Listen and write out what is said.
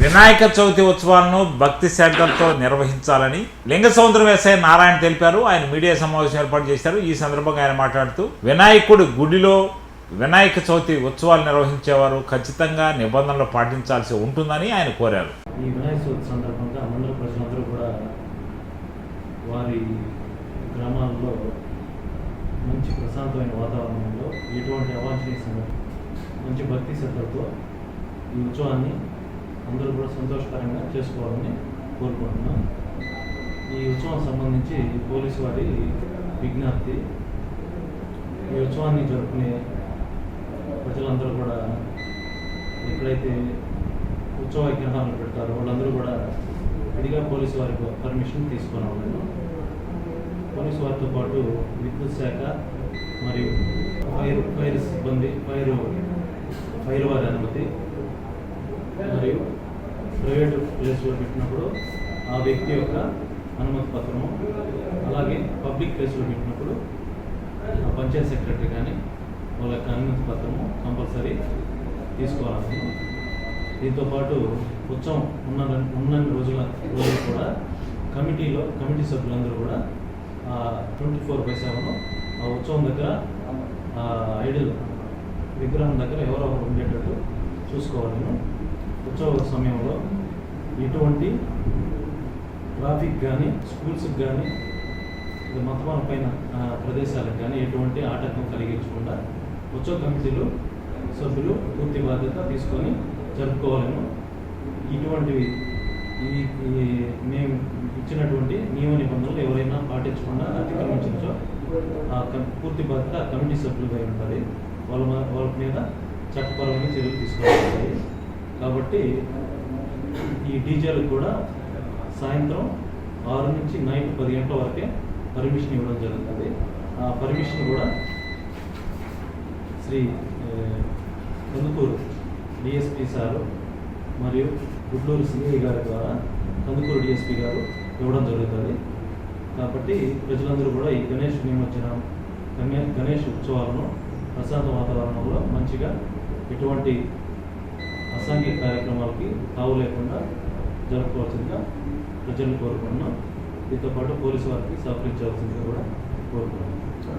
వినాయక చవితి ఉత్సవాలను భక్తి శ్రద్ధలతో నిర్వహించాలని లింగ సముద్రం వ్యవసాయ నారాయణ తెలిపారు. ఆయన మీడియా సమావేశం ఏర్పాటు చేశారు. ఈ సందర్భంగా ఆయన మాట్లాడుతూ వినాయకుడు గుడిలో వినాయక చవితి ఉత్సవాలు నిర్వహించేవారు ఖచ్చితంగా నిబంధనలు పాటించాల్సి ఉంటుందని ఆయన కోరారు. ఈ వినాయక చవితి సందర్భంగా మండల ప్రజలందరూ కూడా వారి గ్రామాల్లో మంచి ప్రశాంతమైన వాతావరణంలో ఎటువంటి అవాంఛనీయ మంచి భక్తి శ్రద్ధలతో ఈ ఉత్సవాన్ని అందరూ కూడా సంతోషకరంగా చేసుకోవాలని కోరుకుంటున్నాం. ఈ ఉత్సవం సంబంధించి పోలీసు వారి విజ్ఞప్తి ఈ ఉత్సవాన్ని జరుపుకునే ప్రజలందరూ కూడా ఎక్కడైతే ఉత్సవ విగ్రహాలను పెడతారో వాళ్ళందరూ కూడా విడిగా పోలీసు వారి పర్మిషన్ తీసుకుని ఉన్నాను పోలీసు వారితో పాటు విద్యుత్ శాఖ మరియు ఫైర్ ఫైర్ సిబ్బంది ఫైర్ ఫైర్ వారి అనుమతి మరియు ప్రైవేట్ ప్లేస్లో పెట్టినప్పుడు ఆ వ్యక్తి యొక్క అనుమతి పత్రము అలాగే పబ్లిక్ ప్లేస్లో పెట్టినప్పుడు ఆ పంచాయత్ సెక్రటరీ కానీ వాళ్ళ యొక్క అనుమతి పత్రము కంపల్సరీ తీసుకోవాలి దీంతో పాటు ఉత్సవం ఉన్న ఉన్న రోజుల రోజులు కూడా కమిటీలో కమిటీ సభ్యులందరూ కూడా ట్వంటీ ఫోర్ బై సెవెన్ ఆ ఉత్సవం దగ్గర ఆ ఐడల్ విగ్రహం దగ్గర ఎవరో ఒకరు ఉండేటట్టు చూసుకోవాలను ఉత్సవ సమయంలో ఎటువంటి ట్రాఫిక్ కానీ స్కూల్స్కి కానీ మతపరమైన పైన ప్రదేశాలకు కానీ ఎటువంటి ఆటంకం కలిగించకుండా ఉత్సవ కమిటీలు సభ్యులు పూర్తి బాధ్యత తీసుకొని జరుపుకోవాలను. ఇటువంటివి ఈ మేము ఇచ్చినటువంటి నియమ నిబంధనలు ఎవరైనా పాటించకుండా అతిక్రమించో ఆ పూర్తి బాధ్యత కమిటీ సభ్యులుగా ఉంటుంది. వాళ్ళ వాళ్ళ మీద చట్టపరమైన చర్యలు తీసుకోవాలి. కాబట్టి ఈ డీజేలకు కూడా సాయంత్రం ఆరు నుంచి నైట్ పది గంటల వరకే పర్మిషన్ ఇవ్వడం జరుగుతుంది. ఆ పర్మిషన్ కూడా శ్రీ కందుకూరు డిఎస్పి సారు మరియు గుడ్లూరు సిఐ గారి ద్వారా కందుకూరు డిఎస్పి గారు ఇవ్వడం జరుగుతుంది. కాబట్టి ప్రజలందరూ కూడా ఈ గణేష్ నిమజ్జనం గణే- గణేష్ ఉత్సవాలను ప్రశాంత వాతావరణంలో మంచిగా ఎటువంటి అసాంఘిక కార్యక్రమాలకి తావు లేకుండా జరుపుకోవాల్సిందిగా ప్రజలను కోరుకుంటున్నాం. దీంతో పాటు పోలీసు వారికి సహకరించవలసిందిగా కూడా కోరుకుంటున్నాం